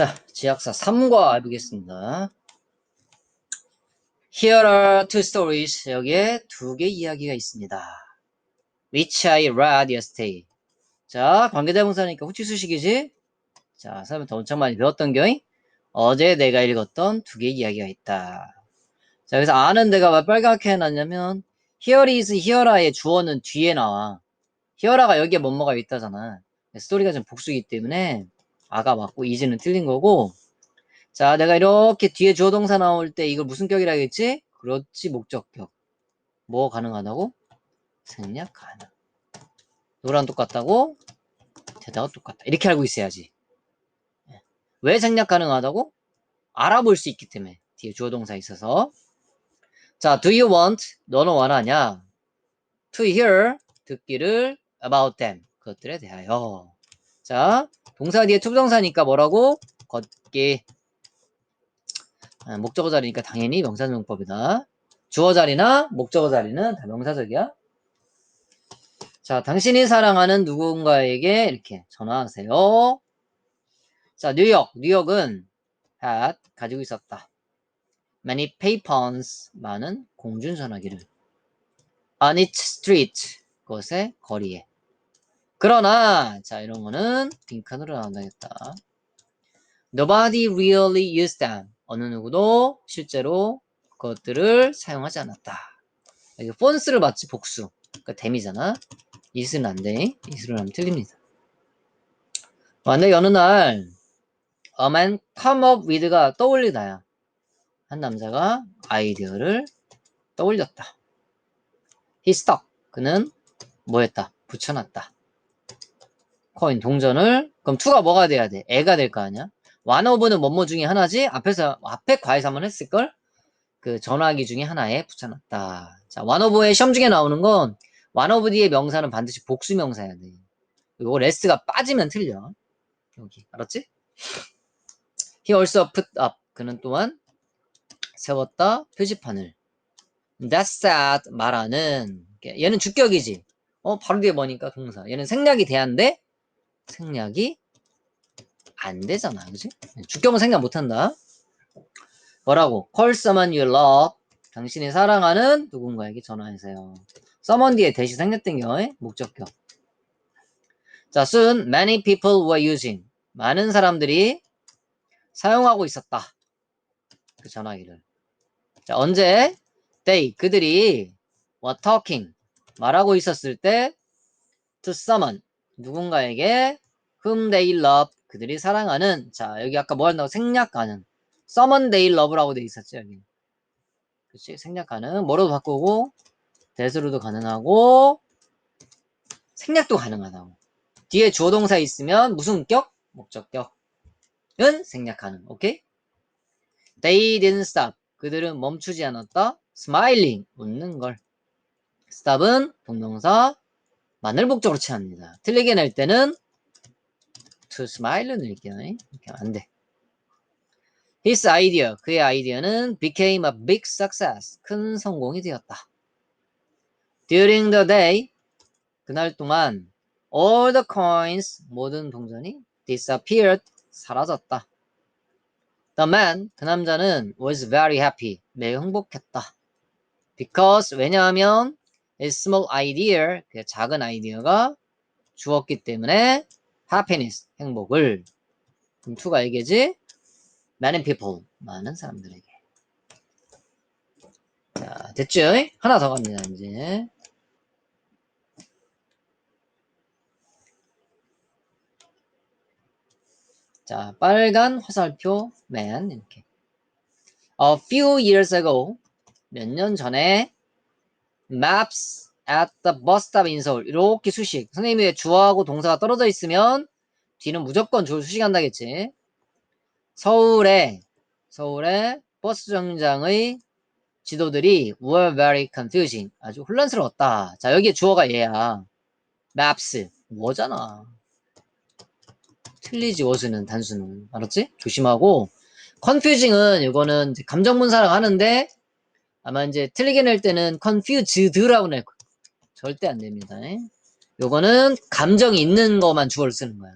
자, 지약사 3과 해보겠습니다. Here are two stories. 여기에 두 개 이야기가 있습니다. Which I read yesterday. 자, 관계대명사니까 후치수식이지? 자, 사람이 더 엄청 많이 배웠던 경이 어제 내가 읽었던 두 개의 이야기가 있다. 자, 여기서 아는 데가 왜 빨갛게 해놨냐면 Here is here의 주어는 뒤에 나와. here가 여기에 뭐뭐가 있다잖아. 스토리가 좀 복수이기 때문에 아가 맞고 이즈는 틀린 거고 자 내가 이렇게 뒤에 주어 동사 나올 때 이걸 무슨 격이라 했지? 그렇지 목적격 뭐 가능하다고? 생략 가능 노랑 똑같다고? 대답가 똑같다 이렇게 알고 있어야지 예. 왜 생략 가능하다고? 알아볼 수 있기 때문에 뒤에 주어 동사 있어서 자 do you want 너는 원하냐 to hear 듣기를 about them 그것들에 대하여 자 동사 뒤에 투부정사니까 뭐라고? 걷기. 아, 목적어 자리니까 당연히 명사명법이다. 주어 자리나 목적어 자리는 다 명사적이야. 자, 당신이 사랑하는 누군가에게 이렇게 전화하세요. 자, 뉴욕. 뉴욕은 had 가지고 있었다. many payphones 많은 공중전화기를 on its street 그것의 거리에 그러나 자 이런 거는 빈칸으로 나온다겠다. Nobody really used them. 어느 누구도 실제로 그것들을 사용하지 않았다. 여기 폰스를 맞지 복수. 그러니까 댐이잖아. 이슬은 안 돼. 이슬을 하면 틀립니다. 만약에 어느 날 a man come up with가 떠올리다야. 한 남자가 아이디어를 떠올렸다. He stuck. 그는 뭐 했다? 붙여놨다. 코인 동전을 그럼 투가 뭐가 돼야 돼? 애가 될 거 아니야? 완 오브는 뭐뭐 중에 하나지? 앞에서 앞에 과외 한번 했을 걸? 그 전화기 중에 하나에 붙여놨다. 자, 완 오브의 시험 중에 나오는 건 완 오브 뒤의 명사는 반드시 복수 명사야 돼. 이거 레스가 빠지면 틀려. 여기 알았지? He also put up. 그는 또한 세웠다 표지판을. That said 말하는 얘는 주격이지. 어 바로 뒤에 뭐니까 동사. 얘는 생략이 돼야인데 생략이 안 되잖아. 그지? 주격은 생략 못 한다. 뭐라고? call someone you love. 당신이 사랑하는 누군가에게 전화하세요. someone 뒤에 대시 생략된 경우에 목적격. 자, soon many people were using. 많은 사람들이 사용하고 있었다. 그 전화기를. 자, 언제? they 그들이 were talking 말하고 있었을 때 to someone 누군가에게 whom they love 그들이 사랑하는 자 여기 아까 뭐 한다고? 생략하는. Someone they love라고 돼 있었죠 여기. 그치? 생략하는. 뭐로도 바꾸고 대수로도 가능하고 생략도 가능하다고. 뒤에 주어 동사 있으면 무슨 격? 목적격은 생략하는. 오케이? They didn't stop. 그들은 멈추지 않았다. Smiling. 웃는 걸. Stop은 동명사. 마늘 목적으로 취합니다. 틀리게 낼 때는 to. 이렇게 하면 안 돼. His idea, 그의 아이디어는 became a big success, 큰 성공이 되었다. During the day, 그날 동안 all the coins, 모든 동전이 disappeared, 사라졌다. The man, 그 남자는 was very happy, 매우 행복했다. Because, 왜냐하면 his small idea, 그 작은 아이디어가 주었기 때문에 happiness, 행복을 그럼 to가 얘기지? many people, 많은 사람들에게 자, 됐죠? 하나 더 갑니다, 이제 자, 빨간 화살표 man 이렇게 A few years ago 몇 년 전에 maps at the bus stop in 서울 이렇게 수식. 선생님의 주어하고 동사가 떨어져 있으면 뒤는 무조건 주 수식한다겠지. 서울에 서울의 버스 정류장의 지도들이 were very confusing. 아주 혼란스러웠다. 자 여기에 주어가 얘야. maps. 뭐잖아. 틀리지 워스는 단수는 알았지? 조심하고. confusing은 이거는 감정문사랑 하는데 아마 이제 틀리게 낼 때는 confused라고 낼 거예요. 절대 안 됩니다. 요거는 감정이 있는 것만 주어를 쓰는 거야.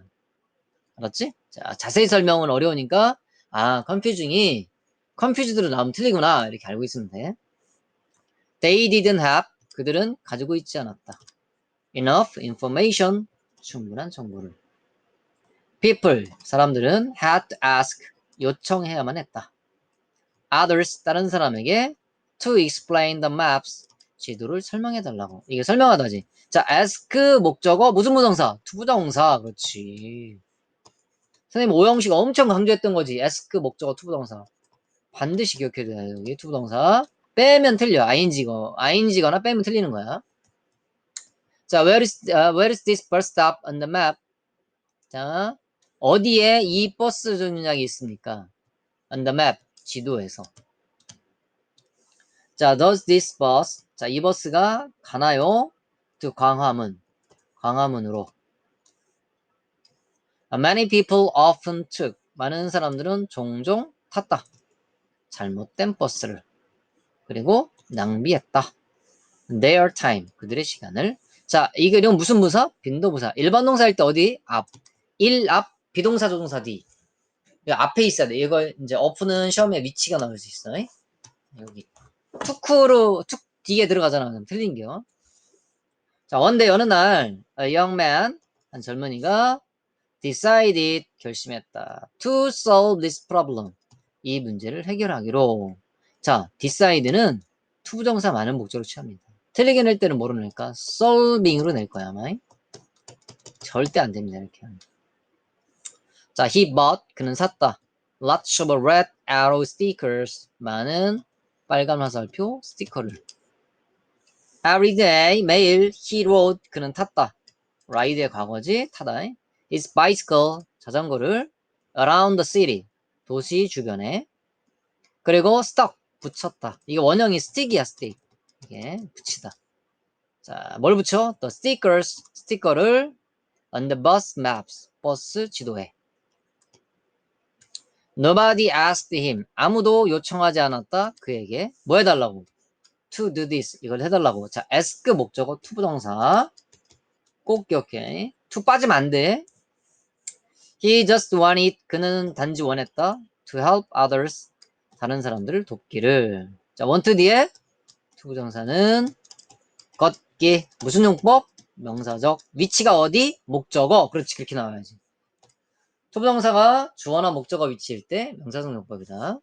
알았지? 자, 자세히 설명은 어려우니까, 아, confusing이, confused로 나오면 틀리구나. 이렇게 알고 있으면 돼. They didn't have, 그들은 가지고 있지 않았다. Enough information, 충분한 정보를. People, 사람들은 had to ask, 요청해야만 했다. Others, 다른 사람에게 to explain the maps, 지도를 설명해 달라고. 이게 설명하다지. 자, ask 목적어, 무슨 부동사? 투부정사. 그렇지. 선생님 오형식 엄청 강조했던 거지. ask 목적어 투부동사. 반드시 기억해야 돼요. 여기 투부동사. 빼면 틀려. ing거, ing거나 빼면 틀리는 거야. 자, where is, uh, where is this bus stop on the map? 자, 어디에 이 버스 정류장이 있습니까? On the map, 지도에서. 자, does this bus, 자, 이 버스가 가나요? to 광화문, 광화문으로. Many people often took, 많은 사람들은 종종 탔다. 잘못된 버스를. 그리고 낭비했다. Their time, 그들의 시간을. 자, 이게 이건 무슨 부사? 빈도부사. 일반 동사일 때 어디? 앞. 1, 앞, 비동사, 조동사 뒤. 앞에 있어야 돼. 이거 이제 어프는 시험에 위치가 나올 수 있어. 여기. 투쿠로, 툭, 뒤에 들어가잖아. 그럼 틀린 겨. 자, 원데 어느 날, a young man, 한 젊은이가 decided, 결심했다. to solve this problem. 이 문제를 해결하기로. 자, decide는 투부정사 많은 목적으로 취합니다. 틀리게 낼 때는 뭐로 낼까? solving으로 낼 거야, 아마. 절대 안 됩니다, 이렇게. 자, he bought, 그는 샀다. lots of red arrow stickers. 많은 빨간 화살표 스티커를. Every day, 매일 he rode, 그는 탔다. ride의 과거지, 타다. His bicycle, 자전거를 around the city, 도시 주변에. 그리고 stuck, 붙였다. 이게 원형이 stick이야, stick. 이게 붙이다. 자, 뭘 붙여? The stickers, 스티커를 on the bus maps, 버스 지도에. Nobody asked him. 아무도 요청하지 않았다. 그에게. 뭐 해달라고? To do this. 이걸 해달라고. 자, ask 목적어 to 부동사. 꼭 기억해. to 빠지면 안 돼. He just wanted. 그는 단지 원했다. To help others. 다른 사람들을 돕기를. 자, want 뒤에 to 부정사는 걷기. 무슨 용법? 명사적. 위치가 어디? 목적어. 그렇지. 그렇게 나와야지. 투부정사가 주어나 목적어 위치일 때 명사성 용법이다.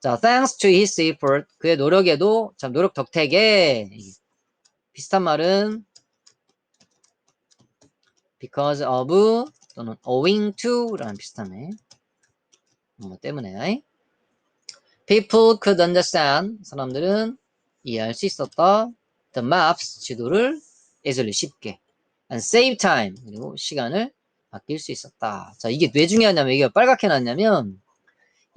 자, thanks to his effort. 그의 노력에도 참 노력 덕택에 비슷한 말은 because of 또는 owing to라는 비슷하네. 뭐 때문에 people could understand 사람들은 이해할 수 있었다. the maps 지도를 easily 쉽게 and save time 그리고 시간을 아낄 수 있었다. 자, 이게 왜 중요하냐면, 이게 빨갛게 났냐면,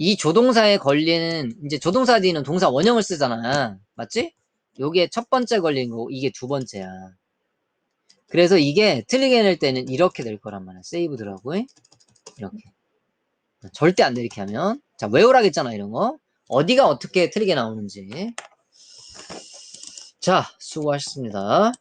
이 조동사에 걸리는, 이제 조동사 뒤는 동사 원형을 쓰잖아. 맞지? 요게 첫 번째 걸린 거고, 이게 두 번째야. 그래서 이게 틀리게 낼 때는 이렇게 될 거란 말이야. 세이브더라고. 이렇게. 절대 안 돼, 이렇게 하면. 자, 외우라겠잖아, 이런 거. 어디가 어떻게 틀리게 나오는지. 자, 수고하셨습니다.